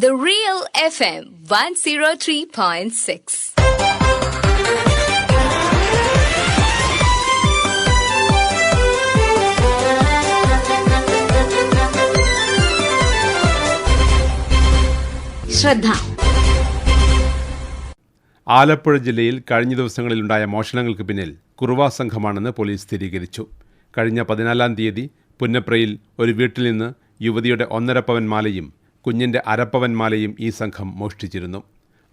The Real FM 103.6. ശ്രദ്ധ ആലപ്പുഴ ജില്ലയിൽ കഴിഞ്ഞ ദിവസങ്ങളിലുണ്ടായ മോഷണങ്ങൾക്ക് പിന്നിൽ കുറുവാ സംഘമാണെന്ന് പോലീസ് സ്ഥിരീകരിച്ചു കഴിഞ്ഞ പതിനാലാം തീയതി പുന്നപ്രയിൽ ഒരു വീട്ടിൽ നിന്ന് യുവതിയുടെ ഒന്നര പവൻ മാലയും കുഞ്ഞിന്റെ അരപ്പവൻ മാലയും ഈ സംഘം മോഷ്ടിച്ചിരുന്നു.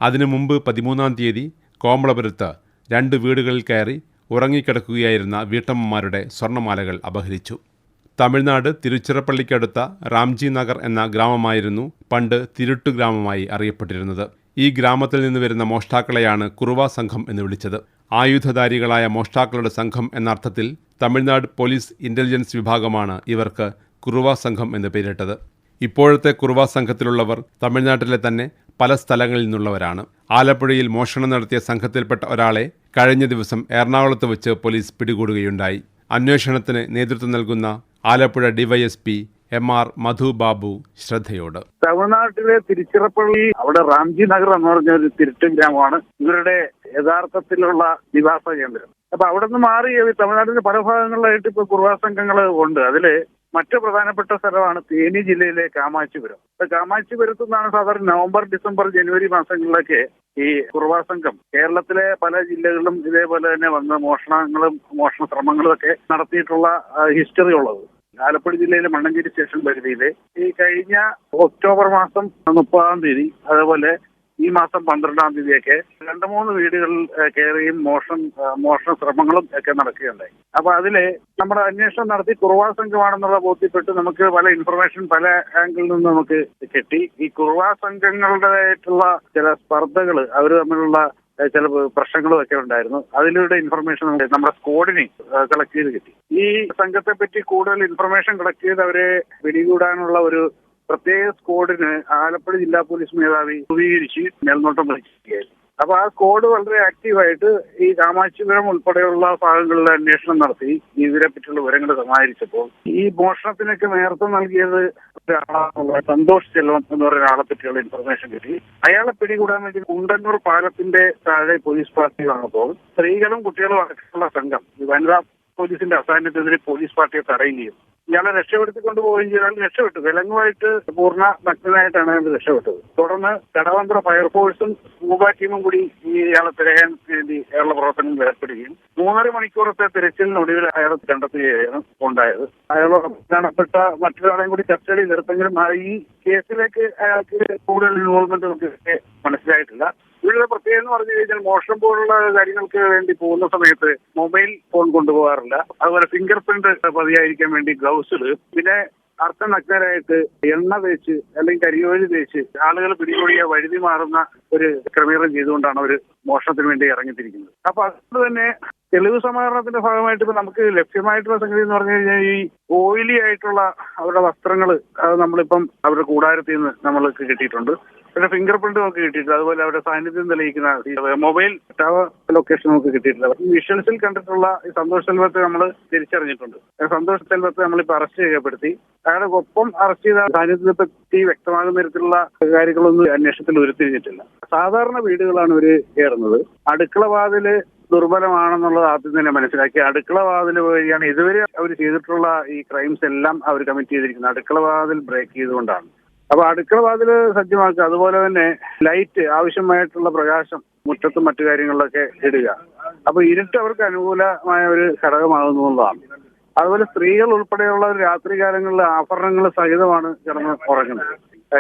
അതിനു മുമ്പ് പതിമൂന്നാം തീയതി കോമളപുരത്ത് രണ്ട് വീടുകളിൽ കയറി ഉറങ്ങിക്കിടക്കുകയായിരുന്ന വീട്ടമ്മമാരുടെ സ്വർണമാലകൾ അപഹരിച്ചു. തമിഴ്നാട് തിരുച്ചിറപ്പള്ളിക്കടുത്ത റാംജി നഗർ എന്ന ഗ്രാമമായിരുന്നു പണ്ട് തിരുട്ടു ഗ്രാമമായി അറിയപ്പെട്ടിരുന്നത്. ഈ ഗ്രാമത്തിൽ നിന്ന് വരുന്ന മോഷ്ടാക്കളെയാണ് കുറുവ സംഘം എന്ന് വിളിച്ചത്. ആയുധധാരികളായ മോഷ്ടാക്കളുടെ സംഘം എന്ന അർത്ഥത്തിൽ തമിഴ്നാട് പോലീസ് ഇന്റലിജൻസ് വിഭാഗമാണ് ഇവർക്ക് കുറുവ സംഘം എന്ന് പേരിട്ടത്. ഇപ്പോഴത്തെ കുറുവ സംഘത്തിലുള്ളവർ തമിഴ്നാട്ടിലെ തന്നെ പല സ്ഥലങ്ങളിൽ നിന്നുള്ളവരാണ്. ആലപ്പുഴയിൽ മോഷണം നടത്തിയ സംഘത്തിൽപ്പെട്ട ഒരാളെ കഴിഞ്ഞ ദിവസം എറണാകുളത്ത് വെച്ച് പോലീസ് പിടികൂടുകയുണ്ടായി. അന്വേഷണത്തിന് നേതൃത്വം നൽകുന്ന Alappuzha DYSP M R Madhu Babu ശ്രദ്ധയോട്. തമിഴ്നാട്ടിലെ തിരുച്ചിറപ്പള്ളി അവിടെ റാംജി നഗർ എന്ന് പറഞ്ഞ ഒരു തിരുട്ടും ഗ്രാമമാണ്. ഇവരുടെ യഥാർത്ഥത്തിലുള്ള നിവാസ കേന്ദ്രം അപ്പൊ അവിടെ നിന്ന് മാറി തമിഴ്നാട്ടിന്റെ പല ഭാഗങ്ങളിലായിട്ട് ഇപ്പൊ കുർവാ സംഘങ്ങൾ ഉണ്ട്. അതിൽ മറ്റു പ്രധാനപ്പെട്ട സ്ഥലമാണ് തേനി ജില്ലയിലെ ഇപ്പൊ കാമാച്ചിപുരത്തു നിന്നാണ് സാധാരണ നവംബർ ഡിസംബർ ജനുവരി മാസങ്ങളിലൊക്കെ ഈ കുറുവാ സംഘം കേരളത്തിലെ പല ജില്ലകളിലും ഇതേപോലെ തന്നെ വന്ന് മോഷണങ്ങളും മോഷണ ശ്രമങ്ങളും ഒക്കെ നടത്തിയിട്ടുള്ള ഹിസ്റ്ററി ഉള്ളത്. ആലപ്പുഴ ജില്ലയിലെ മണ്ണഞ്ചേരി സ്റ്റേഷൻ പരിധിയിൽ ഈ കഴിഞ്ഞ ഒക്ടോബർ മാസം മുപ്പതാം തീയതി അതേപോലെ ഈ മാസം പന്ത്രണ്ടാം തീയതിയൊക്കെ രണ്ട് മൂന്ന് വീടുകളിൽ കയറിയും മോഷണം മോഷണ ശ്രമങ്ങളും ഒക്കെ നടക്കുകയുണ്ടായി. അപ്പൊ അതിൽ നമ്മുടെ അന്വേഷണം നടത്തി കുറുവാ സംഘമാണെന്നുള്ള ബോധ്യപ്പെട്ട് നമുക്ക് പല ഇൻഫർമേഷൻ പല ആംഗിളിൽ നിന്ന് നമുക്ക് കിട്ടി. ഈ കുറുവാ സംഘങ്ങളുടേതായിട്ടുള്ള ചില സ്പർദ്ധകൾ അവർ തമ്മിലുള്ള ചില പ്രശ്നങ്ങളും ഒക്കെ ഉണ്ടായിരുന്നു. അതിലൂടെ ഇൻഫർമേഷൻ നമ്മുടെ സ്കോഡിനെ കളക്ട് ചെയ്ത് കിട്ടി. ഈ സംഘത്തെ പറ്റി കൂടുതൽ ഇൻഫർമേഷൻ കളക്ട് ചെയ്ത് അവരെ പിടികൂടാനുള്ള ഒരു പ്രത്യേക സ്ക്വാഡിന് ആലപ്പുഴ ജില്ലാ പോലീസ് മേധാവി രൂപീകരിച്ച് മേൽനോട്ടം വഹിക്കുകയായിരുന്നു. അപ്പൊ ആ സ്ക്വാഡ് വളരെ ആക്റ്റീവായിട്ട് ഈ കാമാച്ചിപുരം ഉൾപ്പെടെയുള്ള ഭാഗങ്ങളിൽ അന്വേഷണം നടത്തി. ഇവരെ പറ്റിയുള്ള വിവരങ്ങൾ സമാഹരിച്ചപ്പോൾ ഈ മോഷണത്തിനൊക്കെ നേതൃത്വം നൽകിയത് ഒരാളാണുള്ള സന്തോഷ് ചെൽവം എന്ന് പറയുന്ന ആളെ പറ്റിയുള്ള ഇൻഫർമേഷൻ കിട്ടി. അയാളെ പിടികൂടാൻ വേണ്ടി കുണ്ടന്നൂർ പാലത്തിന്റെ താഴെ പോലീസ് പാർട്ടി വന്നപ്പോൾ സ്ത്രീകളും കുട്ടികളും അടക്കമുള്ള സംഘം വനിതാ പോലീസിന്റെ അസാന്നിധ്യത്തിൽ പോലീസ് പാർട്ടിയെ തടയുകയും ഇയാളെ രക്ഷപ്പെടുത്തിക്കൊണ്ട് പോവുകയും ചെയ്താൽ രക്ഷപ്പെട്ടു. വിലങ്ങുമായിട്ട് പൂർണ നഗ്നനായിട്ടാണ് അയാൾ രക്ഷപ്പെട്ടത്. തുടർന്ന് കടവന്ത്ര ഫയർഫോഴ്സും സ്കൂബ ടീമും കൂടി ഈ ഇയാളെ തിരയാൻ വേണ്ടി അയാളുടെ പ്രവർത്തനങ്ങൾ ഏർപ്പെടുകയും മൂന്നര മണിക്കൂറത്തെ തിരച്ചിലിനൊടുവിൽ അയാളെ കണ്ടെത്തുകയാണ് ഉണ്ടായത്. അയാളോട് കാണപ്പെട്ട മറ്റൊരാളെയും കൂടി കസ്റ്റഡി നിർപ്പെങ്കിലും ആ ഈ കേസിലേക്ക് അയാൾക്ക് കൂടുതൽ ഇൻവോൾവ്മെന്റ് നമുക്ക് മനസ്സിലായിട്ടില്ല. ഇവരുടെ പ്രത്യേകത എന്ന് പറഞ്ഞു കഴിഞ്ഞാൽ മോഷണം പോലുള്ള കാര്യങ്ങൾക്ക് വേണ്ടി പോകുന്ന സമയത്ത് മൊബൈൽ ഫോൺ കൊണ്ടുപോകാറില്ല. അതുപോലെ ഫിംഗർ പ്രിന്റ് പതിയായിരിക്കാൻ വേണ്ടി ഗ്ലൗസിൽ പിന്നെ അർത്ഥനഗ്നരായിട്ട് എണ്ണ തേച്ച് അല്ലെങ്കിൽ കരിയോലി തേച്ച് ആളുകൾ പിടികൂടിയ വഴുതി മാറുന്ന ഒരു ക്രമീകരണം ചെയ്തുകൊണ്ടാണ് അവർ മോഷണത്തിന് വേണ്ടി ഇറങ്ങിത്തിരിക്കുന്നത്. അപ്പൊ അതുകൊണ്ട് തന്നെ തെളിവ് സമാഹരണത്തിന്റെ ഭാഗമായിട്ട് ഇപ്പൊ നമുക്ക് ലഭ്യമായിട്ടുള്ള സംഗതി എന്ന് പറഞ്ഞു കഴിഞ്ഞാൽ ഈ ഓയിലി ആയിട്ടുള്ള അവരുടെ വസ്ത്രങ്ങൾ അത് നമ്മളിപ്പം അവരുടെ കൂടാരത്തിൽ നിന്ന് നമ്മൾക്ക് കിട്ടിയിട്ടുണ്ട്. പിന്നെ ഫിംഗർ പ്രിന്റ് നമുക്ക് കിട്ടിയിട്ടില്ല. അതുപോലെ അവരുടെ സാന്നിധ്യം തെളിയിക്കുന്ന മൊബൈൽ ടവർ ലൊക്കേഷൻ നമുക്ക് കിട്ടിയിട്ടില്ല. വിഷ്വൽസിൽ കണ്ടിട്ടുള്ള ഈ സന്തോഷ് സെൽവത്തെ നമ്മൾ തിരിച്ചറിഞ്ഞിട്ടുണ്ട്. സന്തോഷ സന്തോഷ് സെൽവത്തെ നമ്മളിപ്പോൾ അറസ്റ്റ് രേഖപ്പെടുത്തി. അയാളെ ഒപ്പം അറസ്റ്റ് ചെയ്ത സാന്നിധ്യത്തെ പറ്റി വ്യക്തമാകുന്ന തരത്തിലുള്ള കാര്യങ്ങളൊന്നും അന്വേഷണത്തിൽ ഉരുത്തിരിഞ്ഞിട്ടില്ല. സാധാരണ വീടുകളാണ് ഇവർ കയറുന്നത്. അടുക്കള വാതിൽ ദുർബലമാണെന്നുള്ളത് ആദ്യം തന്നെ മനസ്സിലാക്കി. അടുക്കള വാതിൽ വഴിയാണ് ഇതുവരെ അവർ ചെയ്തിട്ടുള്ള ഈ ക്രൈംസ് എല്ലാം അവർ കമ്മിറ്റ് ചെയ്തിരിക്കുന്നത്. അടുക്കള വാതിൽ ബ്രേക്ക് ചെയ്തുകൊണ്ടാണ്. അപ്പൊ അടുക്കള വാതിൽ സജ്ജമാക്കുക. അതുപോലെ തന്നെ ലൈറ്റ് ആവശ്യമായിട്ടുള്ള പ്രകാശം മുറ്റത്തും മറ്റു കാര്യങ്ങളിലൊക്കെ ഇടുക. അപ്പൊ ഇരുട്ട് അവർക്ക് അനുകൂലമായ ഒരു ഘടകമാകുന്നതാണ് അതുപോലെ സ്ത്രീകൾ ഉൾപ്പെടെയുള്ള രാത്രികാലങ്ങളിൽ ആഭരണങ്ങൾ സഹിതമാണ് കിടന്ന് ഉറങ്ങുന്നത്.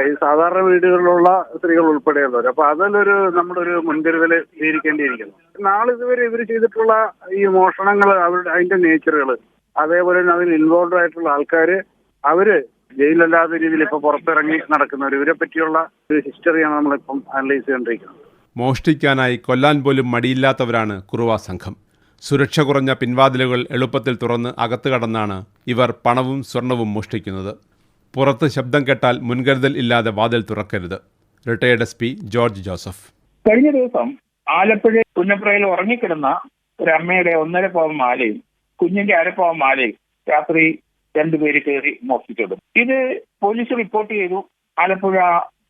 ഈ സാധാരണ വീടുകളിലുള്ള സ്ത്രീകൾ ഉൾപ്പെടെയുള്ളവർ. അപ്പൊ അതിലൊരു നമ്മുടെ ഒരു മുൻകരുതൽ സ്വീകരിക്കേണ്ടിയിരിക്കുന്നു. നാളിതുവരെ ഇവർ ചെയ്തിട്ടുള്ള ഈ മോഷണങ്ങൾ അവരുടെ അതിന്റെ നേച്ചറുകൾ അതേപോലെ തന്നെ അതിൽ ഇൻവോൾവ് ആയിട്ടുള്ള ആൾക്കാര് അവർ ജയിലല്ലാത്ത രീതിയിൽ ഇപ്പൊ പുറത്തിറങ്ങി നടക്കുന്നവർ ഇവരെ പറ്റിയുള്ള ഒരു ഹിസ്റ്ററിയാണ് നമ്മളിപ്പം അനലൈസ് ചെയ്തുകൊണ്ടിരിക്കുന്നത് മോഷ്ടിക്കാനായി കൊല്ലാൻ പോലും മടിയില്ലാത്തവരാണ് കുറുവ സംഘം. സുരക്ഷ കുറഞ്ഞ പിൻവാതിലുകൾ എളുപ്പത്തിൽ തുറന്ന് അകത്ത് കടന്നാണ് ഇവർ പണവും സ്വർണവും മോഷ്ടിക്കുന്നത്. പുറത്ത് ശബ്ദം കേട്ടാൽ മുൻകരുതൽ ഇല്ലാതെ വാതിൽ തുറക്കരുത്. Retired S P George Joseph. കഴിഞ്ഞ ദിവസം ആലപ്പുഴ പുന്നപ്പുഴയിൽ ഉറങ്ങിക്കിടന്ന ഒരു അമ്മയുടെ ഒന്നര പവൻ മാലയും കുഞ്ഞിന്റെ അരപ്പവൻ മാലയും രാത്രി രണ്ടുപേര് കയറി മോഷ്ടിച്ചെടുത്തു ഇത് പോലീസ് റിപ്പോർട്ട് ചെയ്തു. ആലപ്പുഴ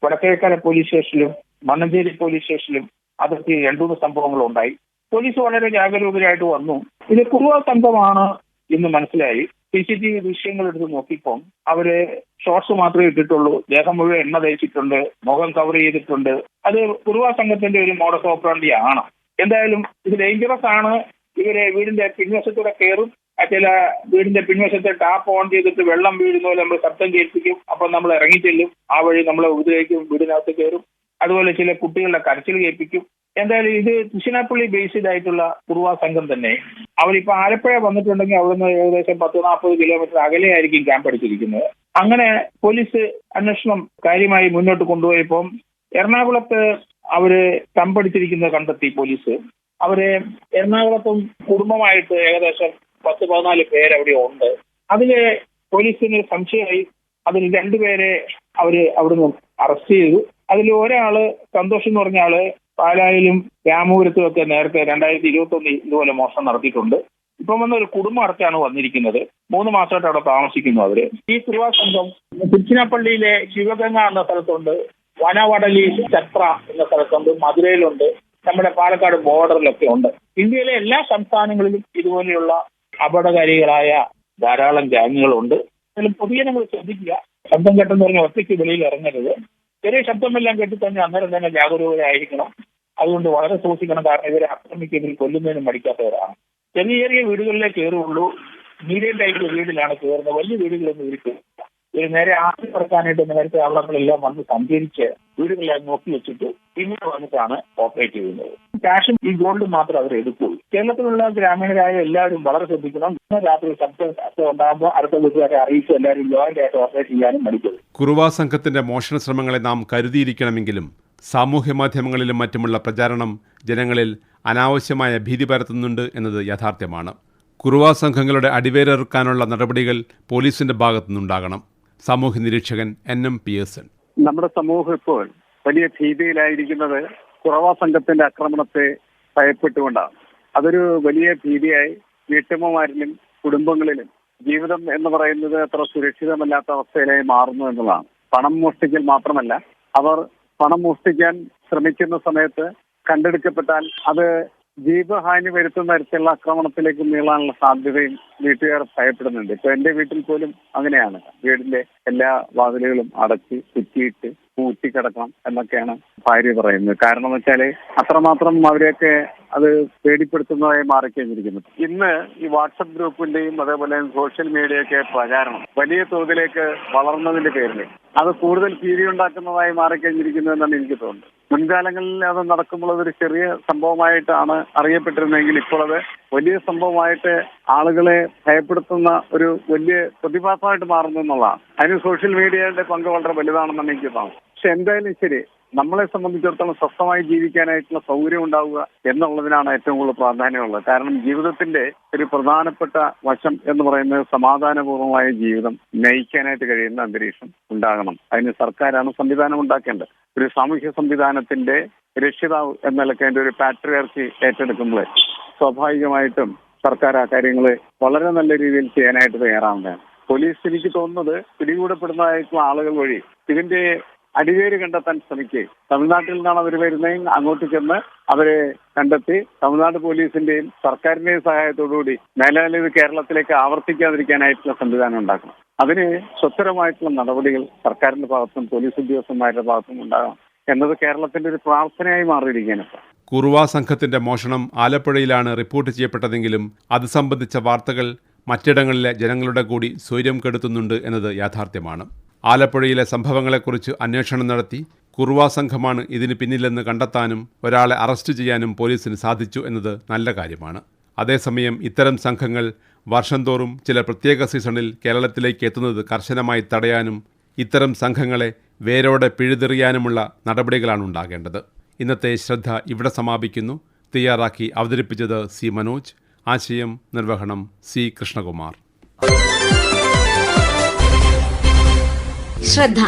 വടക്കേക്കര പോലീസ് സ്റ്റേഷനിലും മണ്ണഞ്ചേരി പോലീസ് സ്റ്റേഷനിലും അതിർത്തി രണ്ടുമൂന്ന് സംഭവങ്ങൾ ഉണ്ടായി. പോലീസ് വളരെ ജാഗരൂകരായിട്ട് വന്നു. ഇത് കുറുവ സംഘമാണ് എന്ന് മനസ്സിലായി. സി സി ടി വി ദൃശ്യങ്ങൾ എടുത്ത് നോക്കിയപ്പോൾ അവർ ഷോർട്സ് മാത്രമേ ഇട്ടിട്ടുള്ളൂ. ദേഹം മുഴുവൻ എണ്ണ തയ്ച്ചിട്ടുണ്ട് മുഖം കവർ ചെയ്തിട്ടുണ്ട്. അത് കുറുവ സംഘത്തിന്റെ ഒരു മോഡസ് ഓപ്പറാണ്ടി ആണ്. എന്തായാലും ഇത് ഡേഞ്ചറസ് ആണ്. ഇവരെ വീടിന്റെ പിൻവശത്തൂടെ കയറും ചില വീടിന്റെ പിൻവശത്തെ ടാപ്പ് ഓൺ ചെയ്തിട്ട് വെള്ളം വീഴുന്ന പോലെ നമ്മൾ ശബ്ദം കേൾപ്പിക്കും. അപ്പൊ നമ്മൾ ഇറങ്ങി ചെല്ലും. ആ വഴി നമ്മളെ ഉപദ്രവിക്കും വീടിനകത്ത് കയറും അതുപോലെ ചില കുട്ടികളുടെ കരച്ചിൽ കേൾപ്പിക്കും. എന്തായാലും ഇത് തൃശ്ശിനാപ്പള്ളി ബേസ്ഡ് ആയിട്ടുള്ള കുറുവാ സംഘം തന്നെ. അവരിപ്പോ ആലപ്പുഴ വന്നിട്ടുണ്ടെങ്കിൽ അവിടുന്ന് ഏകദേശം പത്ത് നാൽപ്പത് കിലോമീറ്റർ അകലെയായിരിക്കും ക്യാമ്പ് അടിച്ചിരിക്കുന്നത്. അങ്ങനെ പോലീസ് അന്വേഷണം കാര്യമായി മുന്നോട്ട് കൊണ്ടുപോയപ്പോൾ എറണാകുളത്ത് അവർ കമ്പടിച്ചിരിക്കുന്നത് കണ്ടെത്തി പോലീസ്. അവർ എറണാകുളത്തും കുടുംബമായിട്ട് ഏകദേശം പത്ത് പതിനാല് പേര് അവിടെ ഉണ്ട്. അതിൽ പോലീസിന് സംശയമായി അതിൽ രണ്ടുപേരെ അവർ അവിടുന്ന് അറസ്റ്റ് ചെയ്തു. അതിൽ ഒരാൾ സന്തോഷം എന്ന് പറഞ്ഞ ആൾ പാലായിലും രാമപുരത്തും ഒക്കെ നേരത്തെ രണ്ടായിരത്തി ഇരുപത്തി ഒന്നിൽ ഇതുപോലെ മോഷണം നടത്തിയിട്ടുണ്ട്. ഇപ്പം വന്ന ഒരു കുടുംബം അടച്ചാണ് വന്നിരിക്കുന്നത്. മൂന്ന് മാസമായിട്ട് അവിടെ താമസിക്കുന്നു അവർ. ഈ തിരുവാ സംഘം തിരുച്ചിനാപ്പള്ളിയിലെ ശിവഗംഗ എന്ന സ്ഥലത്തുണ്ട്. വനവടലി ചത്ര എന്ന സ്ഥലത്തുണ്ട്. മധുരയിലുണ്ട്. നമ്മുടെ പാലക്കാട് ബോർഡറിലൊക്കെ ഉണ്ട്. ഇന്ത്യയിലെ എല്ലാ സംസ്ഥാനങ്ങളിലും ഇതുപോലെയുള്ള അപകടകാരികളായ ധാരാളം ഗ്യാങ്ങുകളുണ്ട്. അതിലും നമ്മൾ ശ്രദ്ധിക്കുക ശബ്ദം കേട്ടെന്ന് പറഞ്ഞ ഒറ്റയ്ക്ക് വെളിയിൽ ഇറങ്ങരുത്. ചെറിയ ശബ്ദമെല്ലാം കേട്ടി തന്നെ അന്നേരം തന്നെ ജാഗരൂകരായിരിക്കണം. അതുകൊണ്ട് വളരെ സൂക്ഷിക്കണം. കാരണം ഇവരെ ആക്രമിക്കുന്നതിൽ കൊല്ലുന്നതിനും മടിക്കാത്തവരാണ്. ചെറിയ ചെറിയ വീടുകളിലേ കയറുള്ളൂ മീഡിയം ടൈപ്പ് വീടിലാണ് കയറുന്നത്. വലിയ വീടുകളൊന്നും ഇവർ ഇവർ നേരെ ആദ്യം പറക്കാനായിട്ട് നേരത്തെ അവളങ്ങളെല്ലാം വന്ന് സഞ്ചരിച്ച് വീടുകളെല്ലാം നോക്കി വെച്ചിട്ട് പിന്നീട് വന്നിട്ടാണ് ഓപ്പറേറ്റ് ചെയ്യുന്നത്. ക്യാഷും ഈ ഗോൾഡും മാത്രം അവർ എടുക്കുള്ളൂ കേരളത്തിലുള്ള ഗ്രാമീണരായ എല്ലാവരും വളരെ ശ്രദ്ധിക്കണം. ഇന്ന് രാത്രി ശബ്ദം ഉണ്ടാകുമ്പോൾ അടുത്ത വീട്ടുകാരെ അറിയിച്ച് എല്ലാവരും ജോയിന്റ് ആയിട്ട് ഓപ്പറേറ്റ് ചെയ്യാനും മടിക്കരുത്. കുറുവാ സംഘത്തിന്റെ മോഷണ ശ്രമങ്ങളെ നാം കരുതിയിരിക്കണമെങ്കിലും സാമൂഹ്യ മാധ്യമങ്ങളിലും മറ്റുമുള്ള പ്രചാരണം ജനങ്ങളിൽ അനാവശ്യമായ ഭീതി പരത്തുന്നുണ്ട് എന്നത് യാഥാർത്ഥ്യമാണ്. കുറുവാ സംഘങ്ങളുടെ അടിവേരറുക്കാനുള്ള നടപടികൾ പോലീസിന്റെ ഭാഗത്തുനിന്നുണ്ടാകണം. സാമൂഹ്യ നിരീക്ഷകൻ എൻ എം പിയേഴ്സൺ. നമ്മുടെ സമൂഹം ഇപ്പോൾ വലിയ ഭീതിയിലായിരിക്കുന്നത് കുറവാ സംഘത്തിന്റെ ആക്രമണത്തെ ഭയപ്പെട്ടുകൊണ്ടാണ്. അതൊരു വലിയ ഭീതിയായി വീട്ടമ്മമാരിലും കുടുംബങ്ങളിലും ജീവിതം എന്ന് പറയുന്നത് അത്ര സുരക്ഷിതമല്ലാത്ത അവസ്ഥയിലായി മാറുന്നു എന്നുള്ളതാണ്. പണം മോഷ്ടിക്കൽ മാത്രമല്ല അവർ പണം മോഷ്ടിക്കാൻ ശ്രമിക്കുന്ന സമയത്ത് കണ്ടെടുക്കപ്പെട്ടാൽ അത് ജീവഹാനി വരുത്തുന്ന തരത്തിലുള്ള ആക്രമണത്തിലേക്ക് നീളാനുള്ള സാധ്യതയും വീട്ടുകാർ ഭയപ്പെടുന്നുണ്ട്. ഇപ്പൊ എന്റെ വീട്ടിൽ പോലും അങ്ങനെയാണ്. വീടിന്റെ എല്ലാ വാതിലുകളും അടച്ച് കുറ്റിയിട്ട് പൂട്ടിക്കിടക്കണം എന്നൊക്കെയാണ് ഭാര്യ പറയുന്നത്. കാരണം എന്ന് വെച്ചാൽ അത്രമാത്രം അവരെയൊക്കെ അത് പേടിപ്പെടുത്തുന്നതായി മാറിക്കഴിഞ്ഞിരിക്കുന്നു. ഇന്ന് ഈ വാട്സപ്പ് ഗ്രൂപ്പിന്റെയും അതേപോലെ സോഷ്യൽ മീഡിയയൊക്കെ പ്രചാരണം വലിയ തോതിലേക്ക് വളർന്നതിന്റെ പേരിൽ അത് കൂടുതൽ ഭീതി ഉണ്ടാക്കുന്നതായി മാറിക്കഴിഞ്ഞിരിക്കുന്നു എന്നാണ് എനിക്ക് തോന്നുന്നത്. മുൻകാലങ്ങളിൽ അത് നടക്കുമ്പോൾ അതൊരു ചെറിയ സംഭവമായിട്ടാണ് അറിയപ്പെട്ടിരുന്നതെങ്കിൽ ഇപ്പോൾ അത് വലിയ സംഭവമായിട്ട് ആളുകളെ ഭയപ്പെടുത്തുന്ന ഒരു വലിയ പ്രതിഭാസമായിട്ട് മാറുന്നു എന്നുള്ളതാണ്. അതിന് സോഷ്യൽ മീഡിയയുടെ പങ്ക് വളരെ വലുതാണെന്നാണ് എനിക്ക് തോന്നുന്നത് പക്ഷെ എന്തായാലും ശരി നമ്മളെ സംബന്ധിച്ചിടത്തോളം സ്വസ്ഥമായി ജീവിക്കാനായിട്ടുള്ള സൗകര്യം ഉണ്ടാവുക എന്നുള്ളതിനാണ് ഏറ്റവും കൂടുതൽ പ്രാധാന്യമുള്ളത്. കാരണം ജീവിതത്തിന്റെ ഒരു പ്രധാനപ്പെട്ട വശം എന്ന് പറയുന്നത് സമാധാനപൂർവമായ ജീവിതം നയിക്കാനായിട്ട് കഴിയുന്ന അന്തരീക്ഷം ഉണ്ടാകണം. അതിന് സർക്കാരാണ് സംവിധാനം ഉണ്ടാക്കേണ്ടത്. ഒരു സാമൂഹ്യ സംവിധാനത്തിന്റെ രക്ഷിതാവ് എന്ന നിലയ്ക്ക് അതിന്റെ ഒരു പാട്രിയാർക്കി ഏറ്റെടുക്കുമ്പോൾ സ്വാഭാവികമായിട്ടും സർക്കാർ ആ കാര്യങ്ങൾ വളരെ നല്ല രീതിയിൽ ചെയ്യാനായിട്ട് തയ്യാറാവുന്നതാണ്. പോലീസ് എനിക്ക് തോന്നുന്നത് പിടികൂടപ്പെടുന്നതായിട്ടുള്ള ആളുകൾ വഴി. ഇതിന്റെ അടിവേര് കണ്ടെത്താൻ ശ്രമിക്കുകയും തമിഴ്നാട്ടിൽ നിന്നാണ് അവർ വരുന്നതെങ്കിൽ അങ്ങോട്ട് ചെന്ന് അവരെ കണ്ടെത്തി തമിഴ്നാട് പോലീസിന്റെയും സർക്കാരിന്റെയും സഹായത്തോടുകൂടി മേലാൽ ഇത് കേരളത്തിലേക്ക് ആവർത്തിക്കാതിരിക്കാനായിട്ടുള്ള സംവിധാനം ഉണ്ടാക്കണം. അതിന് സ്വത്തരമായിട്ടുള്ള നടപടികൾ സർക്കാരിന്റെ ഭാഗത്തും പോലീസ് ഉദ്യോഗസ്ഥന്മാരുടെ ഭാഗത്തും ഉണ്ടാകണം എന്നത് കേരളത്തിന്റെ ഒരു പ്രാർത്ഥനയായി മാറിയിരിക്കുകയാണ്. കുറുവാ സംഘത്തിന്റെ മോഷണം ആലപ്പുഴയിലാണ് റിപ്പോർട്ട് ചെയ്യപ്പെട്ടതെങ്കിലും അത് സംബന്ധിച്ച വാർത്തകൾ മറ്റിടങ്ങളിലെ ജനങ്ങളുടെ കൂടി സ്വൈര്യം കെടുത്തുന്നുണ്ട് എന്നത് യാഥാർത്ഥ്യമാണ്. ആലപ്പുഴയിലെ സംഭവങ്ങളെക്കുറിച്ച് അന്വേഷണം നടത്തി കുറുവാ സംഘമാണ് ഇതിന് പിന്നിലെന്ന് കണ്ടെത്താനും ഒരാളെ അറസ്റ്റ് ചെയ്യാനും പോലീസിന് സാധിച്ചു എന്നത് നല്ല കാര്യമാണ്. അതേസമയം ഇത്തരം സംഘങ്ങൾ വർഷം തോറും ചില പ്രത്യേക സീസണിൽ കേരളത്തിലേക്ക് എത്തുന്നത് കർശനമായി തടയാനും ഇത്തരം സംഘങ്ങളെ വേരോടെ പിഴുതെറിയാനുമുള്ള നടപടികളാണ് ഉണ്ടാകേണ്ടത്. ഇന്നത്തെ ശ്രദ്ധ ഇവിടെ സമാപിക്കുന്നു. തയ്യാറാക്കി അവതരിപ്പിച്ചത് സി മനോജ്. ആശയം നിർവഹണം സി കൃഷ്ണകുമാർ. ശ്രദ്ധ.